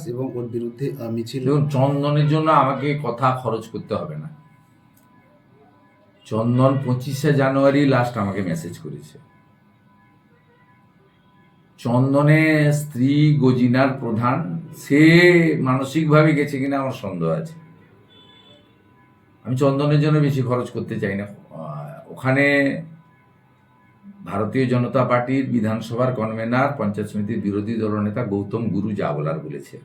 বিশ্বাস এবং ওর বিরুদ্ধে মিছিল। চন্দনের জন্য আমাকে কথা খরচ করতে হবে না। চন্দন পঁচিশে জানুয়ারি লাস্ট আমাকে মেসেজ করেছে। চন্দনের স্ত্রী গজিনার প্রধান, সে মানসিকভাবে গেছে কিনা আমার সন্দেহ আছে। আমি চন্দনের জন্য বেশি খরচ করতে চাই না। ওখানে ভারতীয় জনতা পার্টির বিধানসভার কনভেনার, পঞ্চায়েত সমিতির বিরোধী দলনেতা গৌতম গুরু যা বলার বলেছে।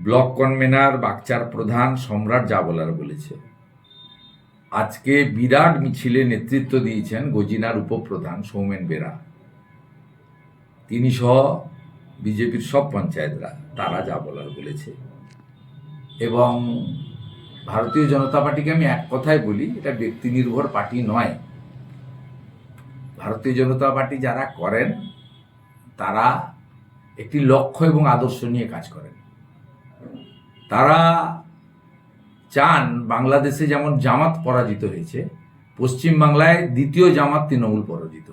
ব্লক কনভেনার, বাগচার প্রধান সম্রাট যা বলার বলেছে। আজকে বিরাট মিছিলে নেতৃত্ব দিয়েছেন গজিনার উপপ্রধান সৌমেন বেরা। তিনি সহ বিজেপির সব পঞ্চায়েতরা, তারা যা বলার বলেছে। এবং ভারতীয় জনতা পার্টিকে আমি এক কথায় বলি, এটা ব্যক্তি নির্ভর পার্টি নয়। ভারতীয় জনতা পার্টি যারা করেন, তারা একটি লক্ষ্য এবং আদর্শ নিয়ে কাজ করেন। তারা চান বাংলাদেশে যেমন জামাত পরাজিত হয়েছে পশ্চিম বাংলায় দ্বিতীয় জামাত তৃণমূল পরাজিত।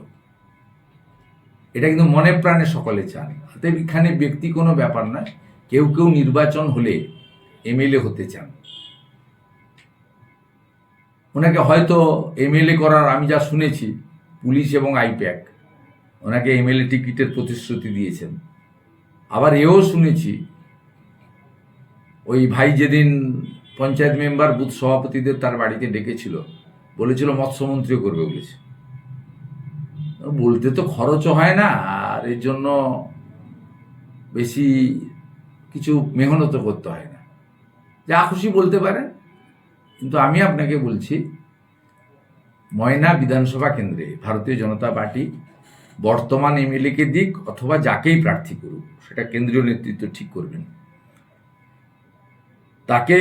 এটা কিন্তু মনে প্রাণে সকলে চান। অতএব এখানে ব্যক্তি কোনো ব্যাপার নয়, কেউ কেউ নির্বাচন হলে এমএলএ হতে চান। ওনাকে হয়তো এমএলএ করার আমি যা শুনেছি পুলিশ এবং আইপ্যাক ওনাকে এমএলএ টিকিটের প্রতিশ্রুতি দিয়েছেন। আবার এও শুনেছি, ওই ভাই যেদিন পঞ্চায়েত মেম্বার, বুথ সভাপতিদের তার বাড়িতে ডেকেছিল, বলেছিল মৎস্যমন্ত্রীও করবে বলেছে। বলতে তো খরচও হয় না, আর এর জন্য বেশি কিছু মেহনতও করতে হয় না। যা খুশি বলতে পারেন, কিন্তু আমি আপনাকে বলছি ময়না বিধানসভা কেন্দ্রে ভারতীয় জনতা পার্টি বর্তমান এমএলএকে দিক অথবা যাকেই প্রার্থী করুক, সেটা কেন্দ্রীয় নেতৃত্ব ঠিক করবেন। তাকে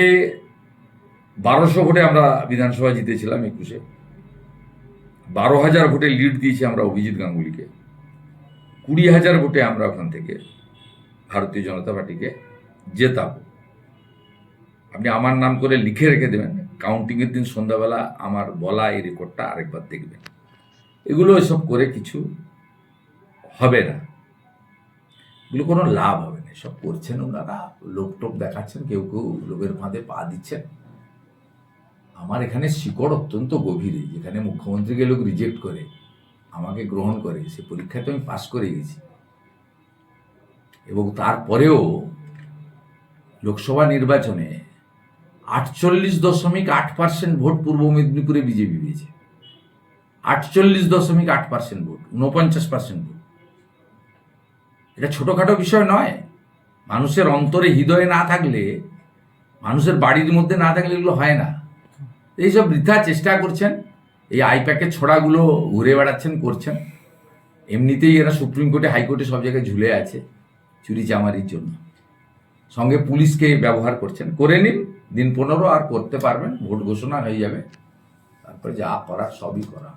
বারোশো ভোটে আমরা বিধানসভা জিতেছিলাম একুশে। বারো হাজার ভোটে লিড দিয়েছি আমরা অভিজিৎ গাঙ্গুলিকে। কুড়ি হাজার ভোটে আমরা ওখান থেকে ভারতীয় জনতা পার্টিকে জেতাব। আপনি আমার নাম করে লিখে রেখে দেবেন। কাউন্টিংয়ের দিন সন্ধ্যাবেলা আমার বলা এই রেকর্ডটা আরেকবার দেখবেন এগুলো এসব করে কিছু হবে না। এগুলো কোনো লাভ হবে না। এসব করছেন ওনারা। লোক টোপ দেখাচ্ছেন, কেউ কেউ লোকের ফাঁদে পা দিচ্ছেন। আমার এখানে শিকড় অত্যন্ত গভীরে, যেখানে মুখ্যমন্ত্রীকে লোক রিজেক্ট করে, আমাকে গ্রহণ করে, সে পরীক্ষাতে আমি পাশ করে গেছি। এবং তারপরেও লোকসভা নির্বাচনে আটচল্লিশ দশমিক আট পার্সেন্ট ভোট পূর্ব মেদিনীপুরে বিজেপি পেয়েছে। আটচল্লিশ দশমিক আট পার্সেন্ট ভোট উনপঞ্চাশ পার্সেন্ট ভোট। এটা ছোটোখাটো বিষয় নয়। মানুষের অন্তরে হৃদয়ে না থাকলে, মানুষের বাড়ির মধ্যে না থাকলে এগুলো হয় না। এইসব বৃথা চেষ্টা করছেন, এই আইপ্যাকের ছোড়াগুলো ঘুরে বেড়াচ্ছেন, করছেন। এমনিতেই এরা সুপ্রিম কোর্টে, হাইকোর্টে সব জায়গায় ঝুলে আছে, চুরি চামারির জন্য। সঙ্গে পুলিশকে ব্যবহার করছেন। করে নিন, দিন পনেরো আর করতে পারবেন, ভোট ঘোষণা হয়ে যাবে। তারপরে যা করা সবই করা।